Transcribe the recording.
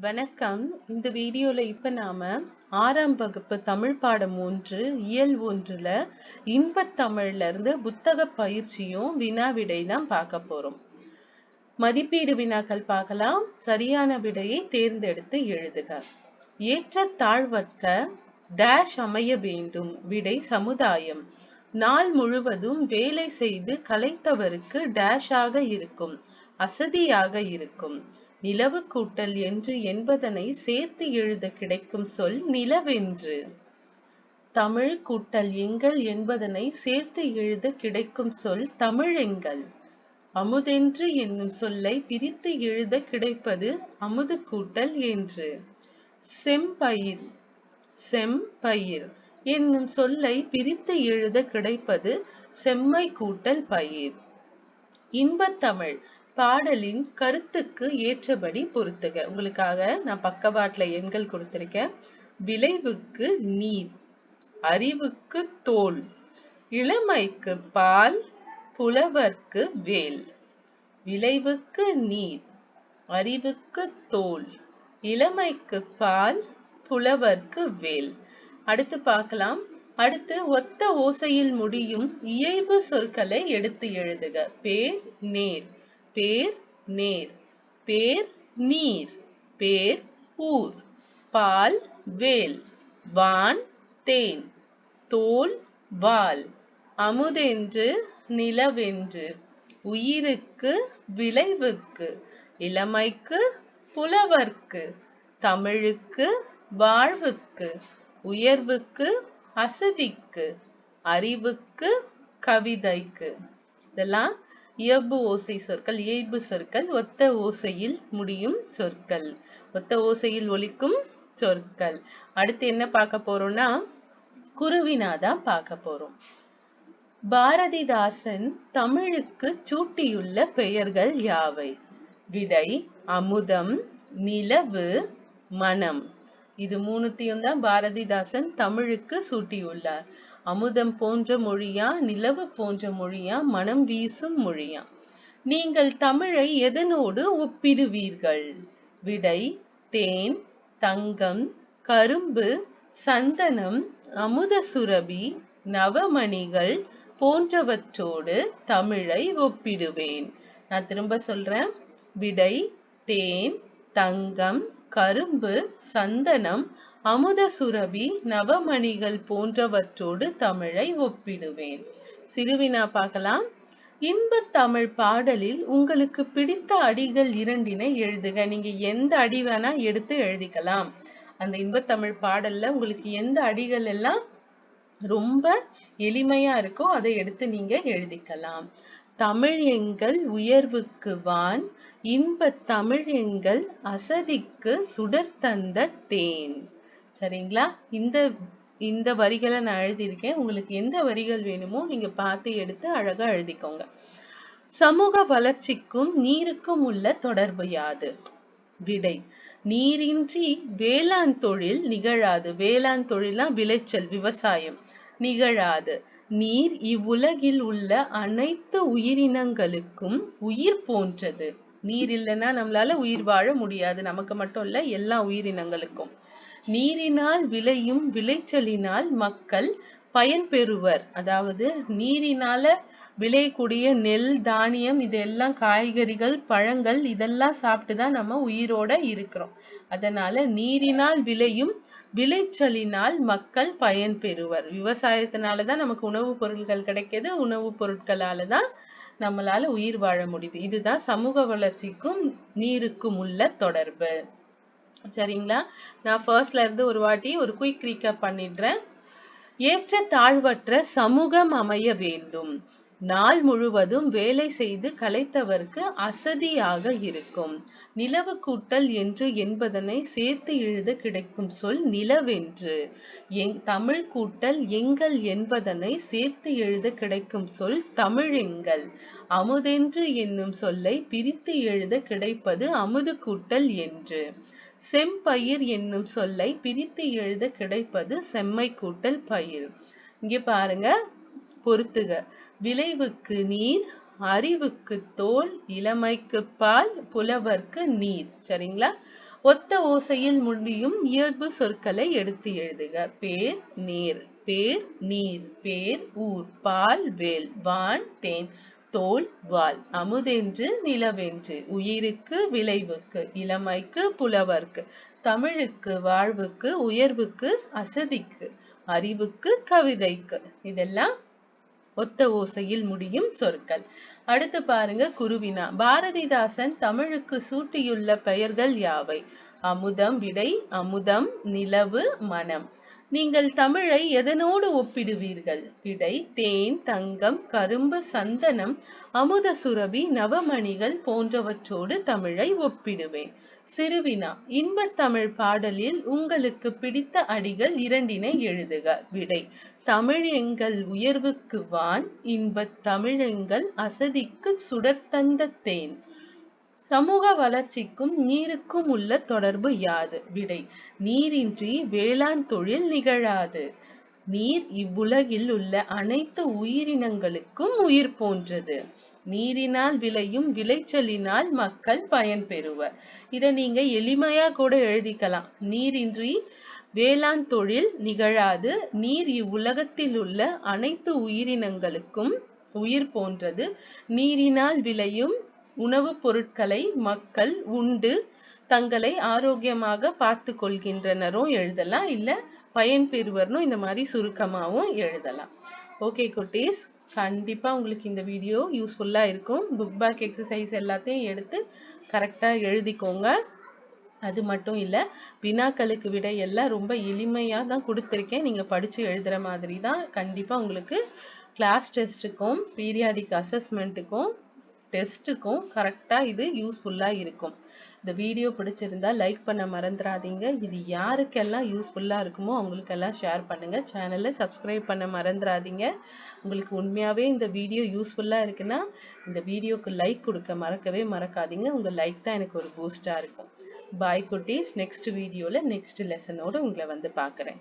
வணக்கம். இந்த வீடியோல இப்ப நாம ஆறாம் வகுப்பு தமிழ் பாடம் ஒன்று இயல் ஒன்றுல இன்பத்தமிழ்லேருந்து தமிழ்ல இருந்து புத்தக பயிற்சியும் வினா விடை தான் பார்க்க போகிறோம் மதிப்பீடு வினாக்கள் பார்க்கலாம். சரியான விடையை தேர்ந்தெடுத்து எழுதுக. ஏற்ற தாழ்வற்ற டேஷ் அமைய வேண்டும். விடை சமுதாயம். நாள் முழுவதும் வேலை செய்து கலைத்தவருக்கு டேஷாக இருக்கும். அசதியாக இருக்கும். நிலவு கூட்டல் என்று என்பதனை சேர்த்து எழுத கிடைக்கும் சொல் நிலவென்று. தமிழ் கூட்டல் எங்கள் என்பதனை சேர்த்து எழுத கிடைக்கும் சொல் தமிழெங்கள் அமுதென்று என்னும் சொல்லை பிரித்து எழுத கிடைப்பது அமுது கூட்டல் என்று. செம்பயிர் செம்பயிர் என்னும் சொல்லை பிரித்து எழுத கிடைப்பது செம்மை கூட்டல் பயிர். இன்பத்தமிழ் பாடலின் கருத்துக்கு ஏற்றபடி பொருத்துக. உங்களுக்காக நான் பக்கவாட்டில் எண்கள் கொடுத்துருக்கேன். விளைவுக்கு நீர் அறிவுக்கு தோல் இளமைக்கு பால் புலவர்க்கு வேல். விளைவுக்கு நீர் அறிவுக்கு தோல் இளமைக்கு பால் புலவர்க்கு வேல். அடுத்து பார்க்கலாம். அடுத்து ஒத்த ஓசையில் முடியும் இயைபு சொற்களை எடுத்து எழுதுக. பேர் நேர். பேர் நேர் பேர் நீர் பேர் ஊர் பால் வேல் வான் தேன் தோல் வால் அமுதென்று நிலவென்று உயிருக்கு விளைவுக்கு இளமைக்கு புலவர்க்கு தமிழுக்கு வாழ்வுக்கு உயர்வுக்கு அசதிக்கு அறிவுக்கு கவிதைக்கு. இதெல்லாம் இயல்பு ஓசை சொற்கள் இயல்பு சொற்கள் ஒத்த ஓசையில் முடியும் சொற்கள். ஒத்த ஓசையில் ஒலிக்கும் சொற்கள். அடுத்து என்ன பார்க்க போறோம்னா குருவினாதான் பார்க்க போறோம். பாரதிதாசன் தமிழுக்கு சூட்டியுள்ள பெயர்கள் யாவை? விடை அமுதம் நிலவு மனம். இது மூணுத்தையும் தான் பாரதிதாசன் தமிழுக்கு சூட்டியுள்ளார். அமுதம் போன்ற மொழியா நிலவு போன்ற மொழியா மனம் வீசும் மொழியா? நீங்கள் தமிழை எதனோடு ஒப்பிடுவீர்கள்? விடை தேன் தங்கம் கரும்பு சந்தனம் அமுத சுரபி நவமணிகள் போன்றவற்றோடு தமிழை ஒப்பிடுவேன். நான் திரும்ப சொல்றேன். விடை தேன் தங்கம் கரும்பு சந்தனம் அமுத சுரபி நவமணிகள் போன்றவற்றோடு தமிழை ஒப்பிடுவேன். சிறுவினா பார்க்கலாம். இன்பத் தமிழ் பாடலில் உங்களுக்கு பிடித்த அடிகள் இரண்டினை எழுதுக. நீங்க எந்த அடி வேணா எடுத்து எழுதிக்கலாம். அந்த இன்பத்தமிழ் பாடல்ல உங்களுக்கு எந்த அடிகள் எல்லாம் ரொம்ப எளிமையா இருக்கோ அதை எடுத்து நீங்க எழுதிக்கலாம். தமிழ் எங்கள் உயர்வுக்கு வான் இன்ப தமிழ் எங்கள் அசதிக்கு சுடர் தந்த தேன். சரிங்களா? இந்த இந்த வரிகளை நான் எழுதியிருக்கேன். உங்களுக்கு எந்த வரிகள் வேணுமோ நீங்க பார்த்து எடுத்து அழகா எழுதிக்கோங்க. சமூக வளர்ச்சிக்கும் நீருக்கும் உள்ள தொடர்பு யாது? விடை நீரின்றி வேளாண் தொழில் நிகழாது. வேளாண் தொழில்னா விளைச்சல் விவசாயம் நிகழாது. நீர் இவ்வுலகில் உள்ள அனைத்து உயிரினங்களுக்கும் உயிர் போன்றது. நீர் இல்லைன்னா நம்மளால உயிர் வாழ முடியாது. நமக்கு மட்டும் இல்ல எல்லா உயிரினங்களுக்கும். நீரினால் விளையும் விளைச்சலினால் மக்கள் பயன்பெறுவர் அதாவது நீரினால விளையக்கூடிய நெல் தானியம் இதெல்லாம் காய்கறிகள் பழங்கள் இதெல்லாம் சாப்பிட்டுதான் நம்ம உயிரோட இருக்கிறோம். அதனால நீரினால் விளையும் விளைச்சலினால் மக்கள் பயன்பெறுவர் விவசாயத்தினால தான் நமக்கு உணவுப் பொருட்கள் கிடைக்கிது. உணவுப் பொருட்களால தான் நம்மளால உயிர் வாழ முடியுது. இதுதான் சமூக வளர்ச்சிக்கும் நீருக்கும் உள்ள தொடர்பு. சரிங்களா? நான் ஃபர்ஸ்ட்ல இருந்து ஒரு வாட்டி ஒரு குயிக் ரீகப் பண்ணிடுறேன். ஏற்ற தாழ்வற்ற சமூகம் அமைய வேண்டும். நாள் முழுவதும் வேலை செய்து களைத்தவர்க்கு அசதியாக இருக்கும். நிலவு கூட்டல் என்று என்பதனை சேர்த்து எழுத கிடைக்கும் சொல் நிலவென்று. எங் தமிழ் கூட்டல் எங்கள் என்பதனை சேர்த்து எழுத கிடைக்கும் சொல் தமிழெங்கள். அமுதென்று என்னும் சொல்லை பிரித்து எழுத கிடைப்பது அமுது கூட்டல் என்று. செம்பயிர் என்னும் சொல்லை பிரித்து எழுத கிடைப்பது செம்மை கூட்டல் பயிர். இங்கே பாருங்க. பொறுத்துக விளைவுக்கு நீர் அறிவுக்கு தோல் இளமைக்கு பால் புலவர்க்கு நீர். சரிங்களா? ஒத்த ஓசையில் முடியும் இயல்பு சொற்களை எடுத்து எழுதுக. பேர் நீர். பேர் நீர். பேர் ஊர். பால் வேல். வான் தேன். தோல் வால். அமுதென்று நிலவென்று. உயிருக்கு விளைவுக்கு. இளமைக்கு புலவர்க்கு. தமிழுக்கு வாழ்வுக்கு. உயர்வுக்கு அசதிக்கு. அறிவுக்கு கவிதைக்கு. இதெல்லாம் ஒத்த ஓசையில் முடியும் சொற்கள். அடுத்து பாருங்க குருவினா. பாரதிதாசன் தமிழுக்கு சூட்டியுள்ள பெயர்கள் யாவை? அமுதம் விடை அமுதம் நிலவு மனம். நீங்கள் தமிழை எதனோடு ஒப்பிடுவீர்கள்? விடை தேன் தங்கம் கரும்பு சந்தனம் அமுத சுரபி நவமணிகள் போன்றவற்றோடு தமிழை ஒப்பிடுவேன். சிறுவினா இன்பத் தமிழ் பாடலில் உங்களுக்கு பிடித்த அடிகள் இரண்டினை எழுதுக. விடை தமிழ் எங்கள் உயர்வுக்கு வான் இன்பத் தமிழ் எங்கள் அசதிக்கு சுடர்த்தந்த தேன். சமூக வளர்ச்சிக்கும் நீருக்கும் உள்ள தொடர்பு யாது? விடை நீரின்றி வேளாண் தொழில் நிகழாது. நீர் இவ்வுலகில் உள்ள அனைத்து உயிரினங்களுக்கும் உயிர் போன்றது. நீரினால் விளையும் விளைச்சலினால் மக்கள் பயன் பெறுவர். இதை நீங்க எளிமையா கூட எழுதிக்கலாம். நீரின்றி வேளாண் தொழில் நிகழாது. நீர் இவ்வுலகத்தில் உள்ள அனைத்து உயிரினங்களுக்கும் உயிர் போன்றது. நீரினால் விளையும் உணவுப் பொருட்களை மக்கள் உண்டு தங்களை ஆரோக்கியமாக பார்த்து கொள்கின்றனரும் எழுதலாம் இல்ல பயன் பெறுவர்னும் இந்த மாதிரி சுருக்கமாகவும் எழுதலாம். ஓகே குட்டீஸ் கண்டிப்பாக உங்களுக்கு இந்த வீடியோ யூஸ்ஃபுல்லாக இருக்கும். புக் பேக் எக்ஸசைஸ் எல்லாத்தையும் எடுத்து கரெக்டாக எழுதிக்கோங்க. அது மட்டும் இல்லை வினாக்களுக்கு விட எல்லாம் ரொம்ப எளிமையாக தான் கொடுத்துருக்கேன். நீங்கள் படித்து எழுதுகிற மாதிரி தான். கண்டிப்பாக உங்களுக்கு கிளாஸ் டெஸ்ட்டுக்கும் பீரியாடிக் அசஸ்மெண்ட்டுக்கும் டெஸ்ட்டுக்கும் கரெக்டாக இது யூஸ்ஃபுல்லாக இருக்கும். இந்த வீடியோ பிடிச்சிருந்தா லைக் பண்ண மறந்துடாதீங்க இது யாருக்கெல்லாம் யூஸ்ஃபுல்லாக இருக்குமோ அவங்களுக்கெல்லாம் ஷேர் பண்ணுங்கள் சேனலை சப்ஸ்கிரைப் பண்ண மறந்துடாதீங்க உங்களுக்கு உண்மையாகவே இந்த வீடியோ யூஸ்ஃபுல்லாக இருக்குன்னா இந்த வீடியோக்கு லைக் கொடுக்க மறக்கவே மறக்காதீங்க. உங்கள் லைக் தான் எனக்கு ஒரு பூஸ்டாக இருக்கும். பாய் குட்டீஸ். நெக்ஸ்ட் வீடியோவில் நெக்ஸ்ட் லெசனோடு உங்களை வந்து பார்க்குறேன்.